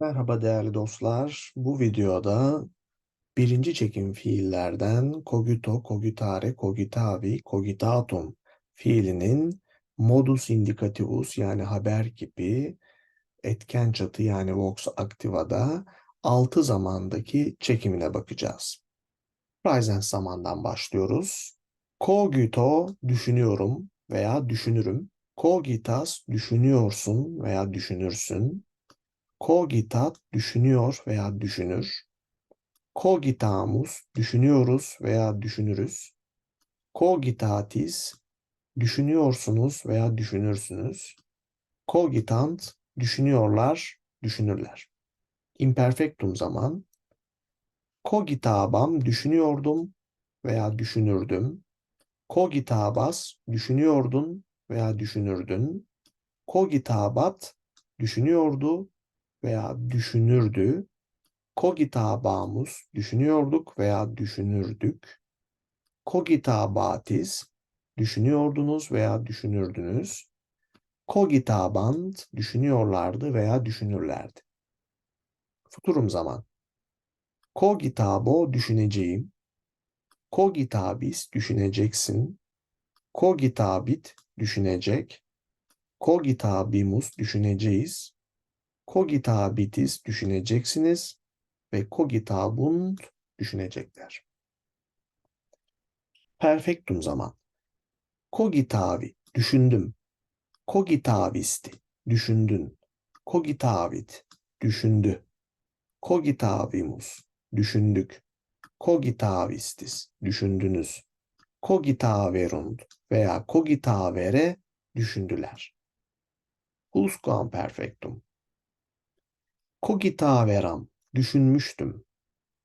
Merhaba değerli dostlar. Bu videoda birinci çekim fiillerden cogito, cogitare, cogitavi, cogitatum fiilinin modus indicativus yani haber kipi, etken çatı yani vox activa'da altı zamandaki çekimine bakacağız. Present zamandan başlıyoruz. Cogito düşünüyorum veya düşünürüm. Cogitas düşünüyorsun veya düşünürsün. Cogitat düşünüyor veya düşünür. Cogitamus düşünüyoruz veya düşünürüz. Cogitatis düşünüyorsunuz veya düşünürsünüz. Cogitant düşünüyorlar, düşünürler. Imperfectum zaman Cogitabam düşünüyordum veya düşünürdüm. Cogitabas düşünüyordun veya düşünürdün. Cogitabat düşünüyordu veya düşünürdü. Cogitabamus düşünüyorduk veya düşünürdük. Cogitabatis düşünüyordunuz veya düşünürdünüz. Cogitabant düşünüyorlardı veya düşünürlerdi. Futurum zaman. Cogitabo düşüneceğim. Cogitabis düşüneceksin. Cogitabit düşünecek. Cogitabimus düşüneceğiz. Cogitabitis düşüneceksiniz ve cogitabunt düşünecekler. Perfektum zaman. Cogitavi düşündüm. Cogitavisti düşündün. Cogitavit düşündü. Cogitavimus düşündük. Cogitavistis düşündünüz. Cogitaverunt veya cogitavere düşündüler. Pluscuamperfectum. Cogitaveram düşünmüştüm.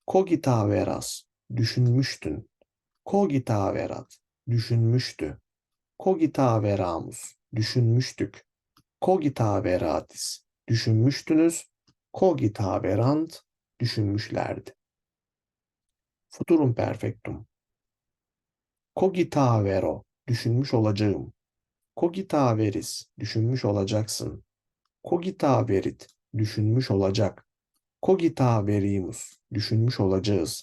Cogitaveras düşünmüştün. Cogitaverat düşünmüştü. Cogitaveramus düşünmüştük. Cogitaveratis düşünmüştünüz. Cogitaverant düşünmüşlerdi. Futurum perfectum. Cogitavero düşünmüş olacağım. Cogitaveris düşünmüş olacaksın. Cogitaverit düşünmüş olacak. Cogitaverimus düşünmüş olacağız.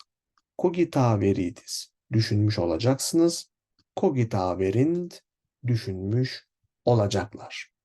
Cogitaveritis düşünmüş olacaksınız. Cogitaverint düşünmüş olacaklar.